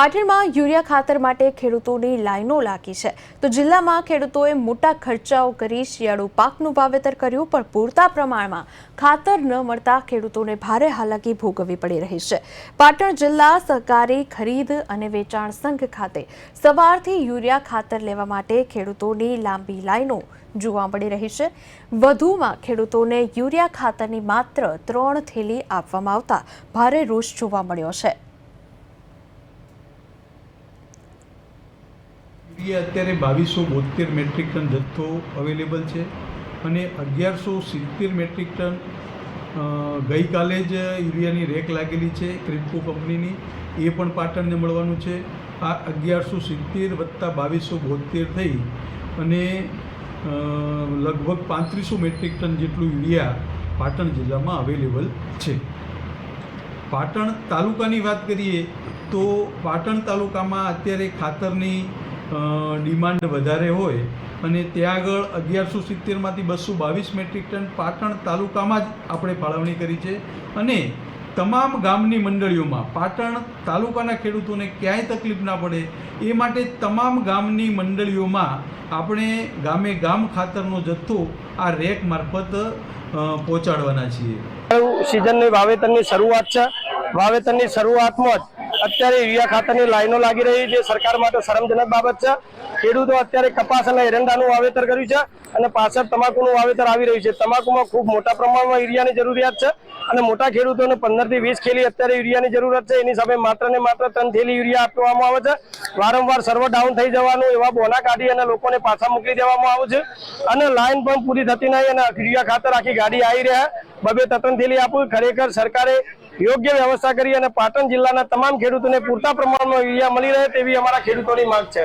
પાટણમાં યુરિયા ખાતર માટે ખેડૂતોની લાઈનો લાગી છે. તો જિલ્લામાં ખેડૂતોએ મોટા ખર્ચાઓ કરી શિયાળુ પાકનું વાવેતર કર્યું, પણ પૂરતા પ્રમાણમાં ખાતર ન મળતા ખેડૂતોને ભારે હાલાકી ભોગવવી પડી રહી છે. પાટણ જિલ્લા સહકારી ખરીદ અને વેચાણ સંઘ ખાતે સવારથી યુરિયા ખાતર લેવા માટે ખેડૂતોની લાંબી લાઈનો જોવા મળી રહી છે. વધુમાં ખેડૂતોને યુરિયા ખાતરની માત્ર ત્રણ થેલી આપવામાં આવતા ભારે રોષ જોવા મળ્યો છે. યુરિયા અત્યારે બાવીસો બોતેર મેટ્રિક ટન જથ્થો અવેલેબલ છે અને અગિયારસો સિત્તેર મેટ્રિક ટન ગઈકાલે જ યુરિયાની રેક લાગેલી છે ક્રિપ્કો કંપનીની. એ પણ પાટણને મળવાનું છે. આ અગિયારસો સિત્તેર વત્તા બાવીસો બોતેર થઈ અને લગભગ પાંત્રીસો મેટ્રિક ટન જેટલું યુરિયા પાટણ જિલ્લામાં અવેલેબલ છે. પાટણ તાલુકાની વાત કરીએ તો પાટણ તાલુકામાં અત્યારે ખાતરની ડિમાન્ડ વધારે હોય અને ત્યાં આગળ અગિયારસો સિત્તેરમાંથી બસો બાવીસ મેટ્રિક ટન પાટણ તાલુકામાં જ આપણે ફાળવણી કરી છે. અને તમામ ગામની મંડળીઓમાં પાટણ તાલુકાના ખેડૂતોને ક્યાંય તકલીફ ના પડે, એ માટે તમામ ગામની મંડળીઓમાં આપણે ગામે ગામ ખાતરનો જથ્થો આ રેક મારફત પહોંચાડવાના છીએ. સિઝનની વાવેતરની શરૂઆત છે. વાવેતરની શરૂઆતમાં જ અત્યારે યુરિયા ખાતરની લાઈનો લાગી રહી છે. સરકાર માટે શરમજનક બાબત છે. ખેડૂતો અત્યારે કપાસ અને એરંડાનું વાવેતર કર્યું છે અને પાછળ તમાકુનું વાવેતર આવી રહ્યું છે. તમાકુમાં ખૂબ મોટા પ્રમાણમાં યુરિયાની જરૂરિયાત છે અને મોટા ખેડૂતોને પંદરથી વીસ ખેલી અત્યારે યુરિયાની જરૂરત છે. એની સામે માત્ર ને માત્ર ત્રણ થેલી યુરિયા આપવામાં આવે છે. વારંવાર સર્વર ડાઉન થઈ જવાનું, એવા બોના કાઢી અને લોકોને પાછા મોકલી દેવામાં આવે છે. અને લાઈન પણ પૂરી થતી નહીં અને યુરિયા ખાતર આખી ગાડી આવી રહ્યા. બબે તતન થેલી આપવું ખરેખર સરકારે યોગ્ય વ્યવસ્થા કરી અને પાટણ જિલ્લાના તમામ ખેડૂતોને પૂરતા પ્રમાણમાં યુરિયા મળી રહે તેવી અમારા ખેડૂતોની માંગ છે.